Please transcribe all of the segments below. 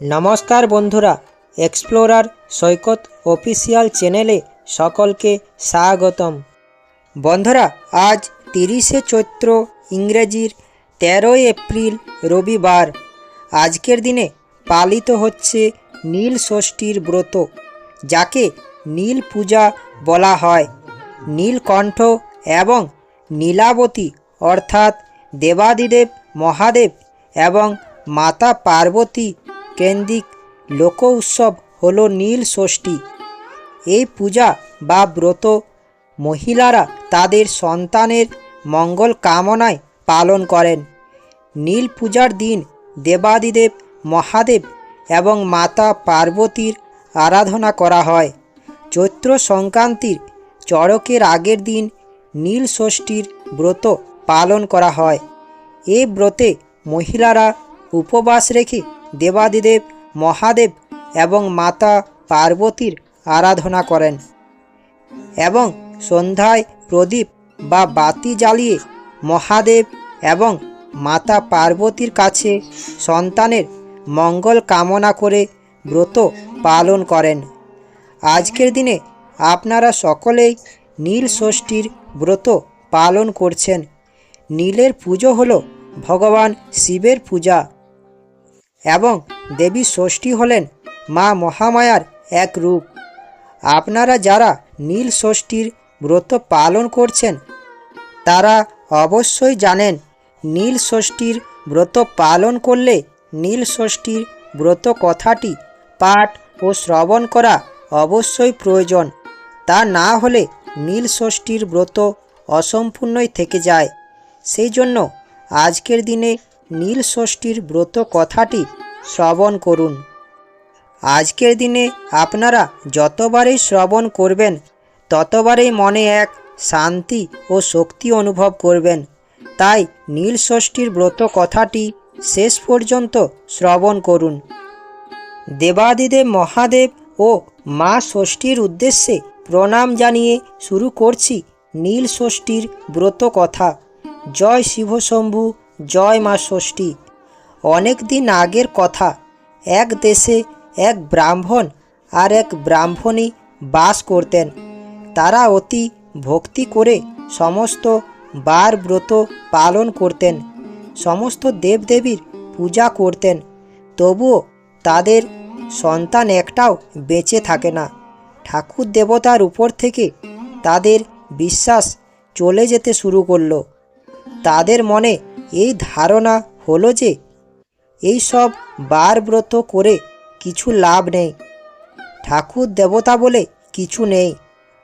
নমস্কার বন্ধুরা এক্সপ্লোরার সৈকত অফিসিয়াল চ্যানেলে সকলকে স্বাগতম। বন্ধুরা, আজ তিরিশে চৈত্র ইংরেজির তেরোই এপ্রিল রবিবার। আজকের দিনে পালিত হচ্ছে নীল ষষ্ঠীর ব্রত, যাকে নীল পূজা বলা হয়। নীলকণ্ঠ এবং নীলাবতী অর্থাৎ দেবাদিদেব, মহাদেব এবং মাতা পার্বতী কেন্দ্রিক লোক উৎসব হল নীল ষষ্ঠী। এই পূজা বা ব্রত মহিলারা তাদের সন্তানের মঙ্গল কামনায় পালন করেন। নীল পূজার দিন দেবাদিদেব, মহাদেব এবং মাতা পার্বতীর আরাধনা করা হয়। চৈত্র সংক্রান্তির চড়কের আগের দিন নীল ষষ্ঠীর ব্রত পালন করা হয়। এই ব্রতে মহিলারা উপবাস রেখে দেবাদিদেব, মহাদেব এবং মাতা পার্বতীর আরাধনা করেন এবং সন্ধ্যায় প্রদীপ বা বাতি জ্বালিয়ে মহাদেব এবং মাতা পার্বতীর কাছে সন্তানের মঙ্গল কামনা করে ব্রত পালন করেন। আজকের দিনে আপনারা সকলেই নীল ষষ্ঠীর ব্রত পালন করছেন। নীলের পুজো হল ভগবান শিবের পূজা। এবং দেবী ষষ্ঠী হলেন মা মহামায়ার এক রূপ। আপনারা যারা নীল ষষ্ঠীর ব্রত পালন করছেন, তারা অবশ্যই জানেন নীল ষষ্ঠীর ব্রত পালন করলে নীল ষষ্ঠীর ব্রত কথাটি পাঠ ও শ্রবণ করা অবশ্যই প্রয়োজন। তা না হলে নীল ষষ্ঠীর ব্রত অসম্পূর্ণই থেকে যায়। সেই জন্য আজকের দিনে নীল ষষ্ঠীর ব্রত কথাটি শ্রবণ করুন। আজকের দিনে আপনারা যতবারই শ্রবণ করবেন, ততবারই মনে এক শান্তি ও শক্তি অনুভব করবেন। তাই নীল ষষ্ঠীর ব্রত কথাটি শেষ পর্যন্ত শ্রবণ করুন। দেবাদিদেব মহাদেব ও মা ষষ্ঠীর উদ্দেশ্যে প্রণাম জানিয়ে শুরু করছি নীল ষষ্ঠীর ব্রত কথা। জয় শিবশম্ভু জয় মা ষষ্ঠী। অনেক দিন আগের কথা, এক দেশে এক ব্রাহ্মণ আর এক ব্রাহ্মণী বাস করতেন। তারা অতি ভক্তি করে সমস্ত বার ব্রত পালন করতেন, সমস্ত দেবদেবীর পূজা করতেন। তবুও তাদের সন্তান একটাও বেঁচে থাকে না। ঠাকুর দেবতার উপর থেকে তাদের বিশ্বাস চলে যেতে শুরু করল। তাদের মনে এই ধারণা হলো যে এই সব বার ব্রত করে কিছু লাভ নেই। ঠাকুর দেবতা বলে কিছু নেই।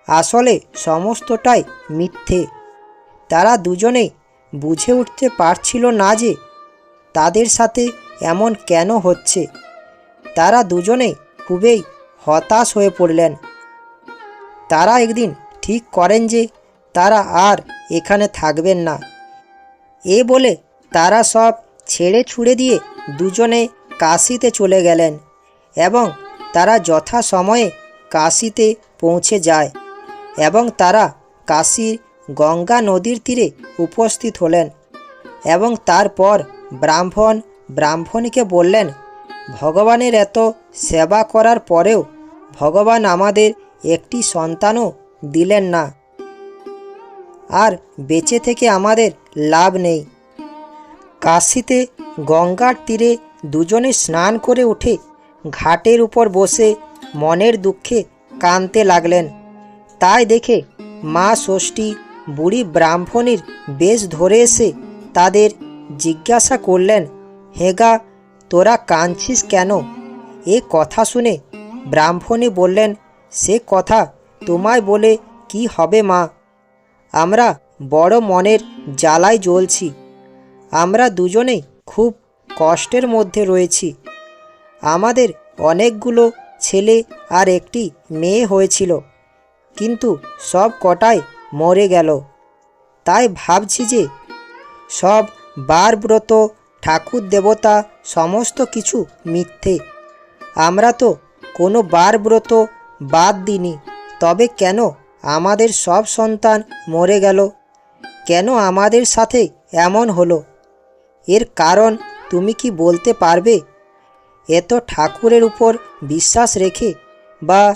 আসলে সমস্তটাই মিথ্যে। তারা দুজনেই বুঝে উঠতে পারছিল না যে তাদের সাথে এমন কেন হচ্ছে। তারা দুজনেই খুবই হতাশ হয়ে পড়লেন। তারা একদিন ঠিক করেন যে তারা আর এখানে থাকবেন না। এ বলে তারা সব ছেড়ে ছুড়ে দিয়ে দুজনে কাশিতে চলে গেলেন এবং তারা যথা সময়ে কাশিতে পৌঁছে যায় এবং তারা কাশীর গঙ্গা নদীর তীরে উপস্থিত হলেন এবং তারপর ব্রাহ্মণ ব্রাহ্মণীকে বললেন, ভগবানের এত সেবা করার পরেও ভগবান আমাদের একটি সন্তানও দিলেন না। আর বেঁচে থেকে আমাদের লাভ নেই। কাশিতে গঙ্গার তীরে দুজনে স্নান করে উঠে ঘাটের উপর বসে মনের দুঃখে কাঁদতে লাগলেন। তাই দেখে মা ষষ্ঠী, বুড়ি ব্রাহ্মণীর বেশ ধরে এসে তাদের জিজ্ঞাসা করলেন হেগা তোরা কাঁদছিস কেন? এ কথা শুনে ব্রাহ্মণী বললেন, সে কথা তোমায় বলে কি হবে মা? আমরা বড় মনের জ্বালায় জ্বলছি। আমরা দুজনেই খুব কষ্টের মধ্যে রয়েছি। আমাদের অনেকগুলো ছেলে আর একটি মেয়ে হয়েছিল, কিন্তু সব কটাই মরে গেল। তাই ভাবছি যে সব বার ব্রত ঠাকুর দেবতা, সমস্ত কিছু মিথ্যে। আমরা তো কোনো বার ব্রত বাদ দিনি তবে কেন আমাদের সব সন্তান মরে গেল। কেন আমাদের সাথে এমন হলো? এর কারণ তুমি কি বলতে পারবে? এত ঠাকুরের উপর বিশ্বাস রেখে বা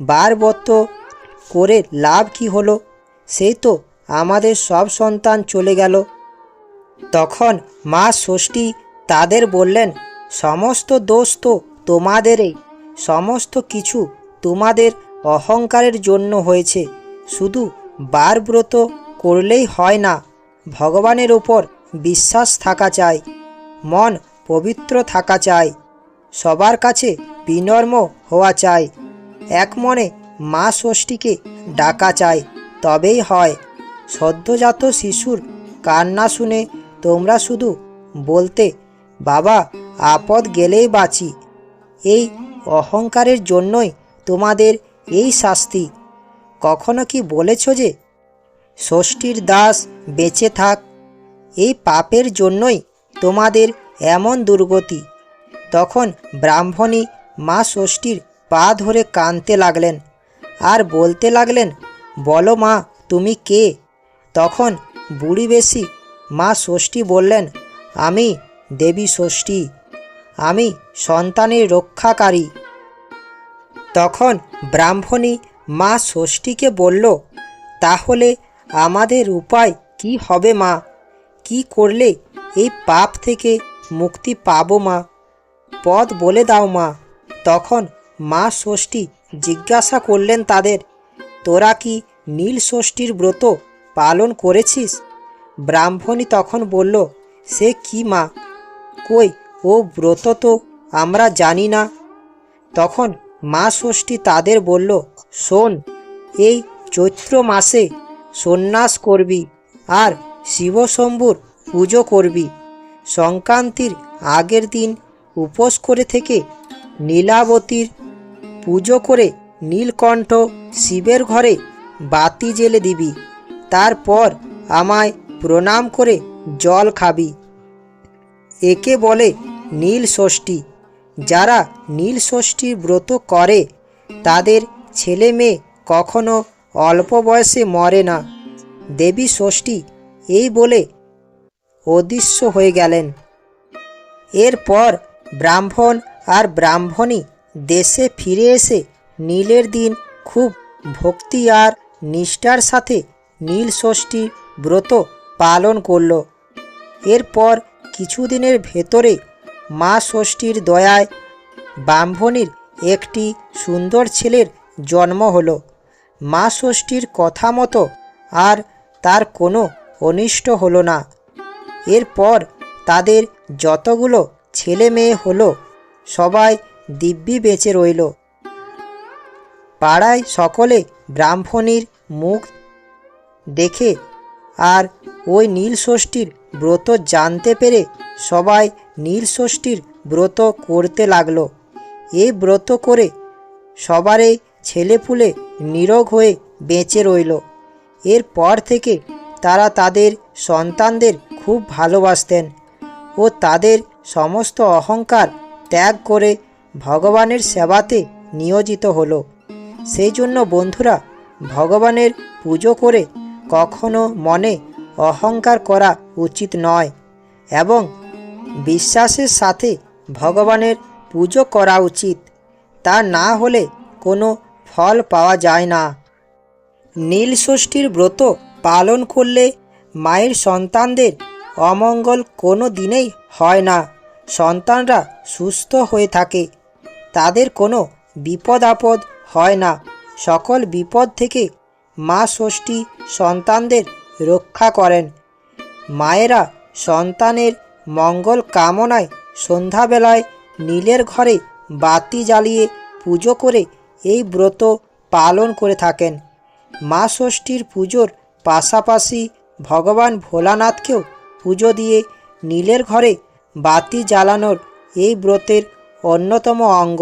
বারবত করে লাভ কি হলো? সেই তো আমাদের সব সন্তান চলে গেল। তখন মা ষষ্ঠী তাদের বললেন, সমস্ত দোষ তো তোমাদেরই। সমস্ত কিছু তোমাদের অহংকারের জন্য হয়েছে। শুধু বার ব্রত করলেই হয় না, ভগবানের ওপর বিশ্বাস থাকা চাই, মন পবিত্র থাকা চাই, সবার কাছে বিনর্ম হওয়া চাই, এক মনে মা ষষ্ঠীকে ডাকা চাই, তবেই হয়। সদ্যজাত শিশুর কান্না শুনে তোমরা শুধু বলতে, বাবা, আপদ গেলেই বাঁচি। এই অহংকারের জন্যই তোমাদের এই শাস্তি। কখনো কি বলেছ যে, ষষ্ঠীর দাস বেঁচে থাক? এই পাপের জন্যই তোমাদের এমন দুর্গতি। তখন ব্রাহ্মণী মা ষষ্ঠীর পা ধরে কাঁদতে লাগলেন আর বলতে লাগলেন, বলো মা, তুমি কে? তখন বুড়ি বেশি মা ষষ্ঠী বললেন, আমি দেবী ষষ্ঠী। আমি সন্তানের রক্ষাকারী। তখন ব্রাহ্মণী মা ষষ্ঠীকে বলল, তাহলে আমাদের উপায় কি হবে মা? কি করলে এই পাপ থেকে মুক্তি পাবো মা? পদ বলে দাও মা। তখন মা ষষ্ঠী জিজ্ঞাসা করলেন তাদের, তোরা কি নীল ষষ্ঠীর ব্রত পালন করেছিস? ব্রাহ্মণী তখন বলল, সে কি মা? কই, ও ব্রত তো আমরা জানি না। তখন মা ষষ্ঠী তাদের বলল, শোন, এই চৈত্র মাসে সন্ন্যাস করবি আর শিবশম্ভুর পুজো করবি। সংক্রান্তির আগের দিন উপোস করে থেকে নীলাবতীর পুজো করে নীলকণ্ঠ শিবের ঘরে বাতি জেলে দিবি। তারপর আমায় প্রণাম করে জল খাবি। একে বলে নীল ষষ্ঠী। যারা নীল ষষ্ঠীর ব্রত করে, তাদের ছেলে মেয়ে কখনো অল্প বয়সে মরে না। দেবী ষষ্ঠী এই বলে অদৃশ্য হয়ে গেলেন। এরপর ব্রাহ্মণ আর ব্রাহ্মণী দেশে ফিরে এসে নীলের দিন খুব ভক্তি আর নিষ্ঠার সাথে নীল ষষ্ঠী ব্রত পালন করল। এরপর কিছুদিনের ভেতরে মা ষষ্ঠীর দয়ায় ব্রাহ্মণীর একটি সুন্দর ছেলের জন্ম হলো। মা ষষ্ঠীর কথা মতো আর তার কোনো অনিষ্ট হলো না। এরপর তাদের যতগুলো ছেলে মেয়ে হলো, সবাই দিব্যি বেঁচে রইল। পাড়ায় সকলে ব্রাহ্মণীর মুখ দেখে আর ওই নীল ষষ্ঠীর ব্রত জানতে পেরে সবাই নীল ষষ্ঠীর ব্রত করতে লাগল। এই ব্রত করে সবারই ছেলেপুলে নিরোগ হয়ে বেঁচে রইল। এরপর থেকে তারা তাদের সন্তানদের খুব ভালোবাসতেন ও তাদের সমস্ত অহংকার ত্যাগ করে ভগবানের সেবাতে নিয়োজিত হলো। সেই জন্য বন্ধুরা, ভগবানের পুজো করে কখনো মনে অহংকার করা উচিত নয় এবং বিশ্বাসের সাথে ভগবানের পুজো করা উচিত। তা না হলে কোনো ফল পাওয়া যায় না। নীল ষষ্ঠীর ব্রত পালন করলে মায়ের সন্তানদের অমঙ্গল কোনো দিনেই হয় না। সন্তানরা সুস্থ হয়ে থাকে। তাদের কোনো বিপদ আপদ হয় না। সকল বিপদ থেকে মা ষষ্ঠী সন্তানদের রক্ষা করেন। মায়েরা সন্তানের মঙ্গল কামনায় সন্ধ্যাবেলায় নীলের ঘরে বাতি জ্বালিয়ে পুজো করে এই ব্রত পালন করে থাকেন। মা ষষ্ঠীর পুজোর পাশাপাশি ভগবান ভোলানাথকেও পুজো দিয়ে নীলের ঘরে বাতি জ্বালানোর এই ব্রতের অন্যতম অঙ্গ।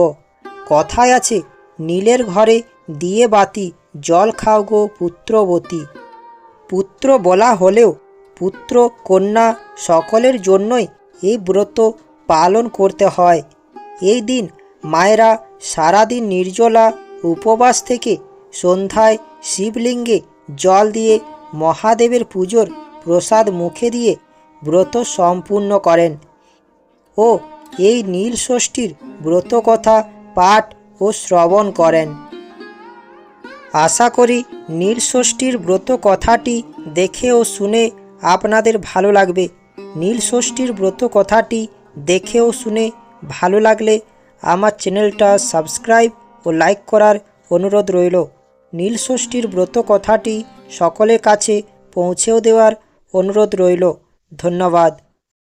কথায় আছে, নীলের ঘরে দিয়ে বাতি জল খাও গো পুত্রবতী। পুত্র বলা হলেও পুত্র, কন্যা সকলের জন্যই এই ব্রত পালন করতে হয়। এই দিন মায়েরা সারাদিন নির্জলা উপবাস থেকে সন্ধ্যায় শিবলিঙ্গে জল দিয়ে মহাদেবের পুজোর প্রসাদ মুখে দিয়ে ব্রত সম্পূর্ণ করেন। ও এই নীল ষষ্ঠীর ব্রত কথা পাঠ ও শ্রবণ করেন। আশা করি নীল ষষ্ঠীর ব্রত কথাটি দেখে ও শুনে আপনাদের ভালো লাগবে। নীল ষষ্ঠীর ব্রত কথাটি দেখে ও শুনে ভালো লাগলে আমার চ্যানেলটা সাবস্ক্রাইব ও লাইক করার অনুরোধ রইল। নীল ষষ্ঠীর ব্রত কথাটি সকলের কাছে পৌঁছেও দেওয়ার অনুরোধ রইল। ধন্যবাদ।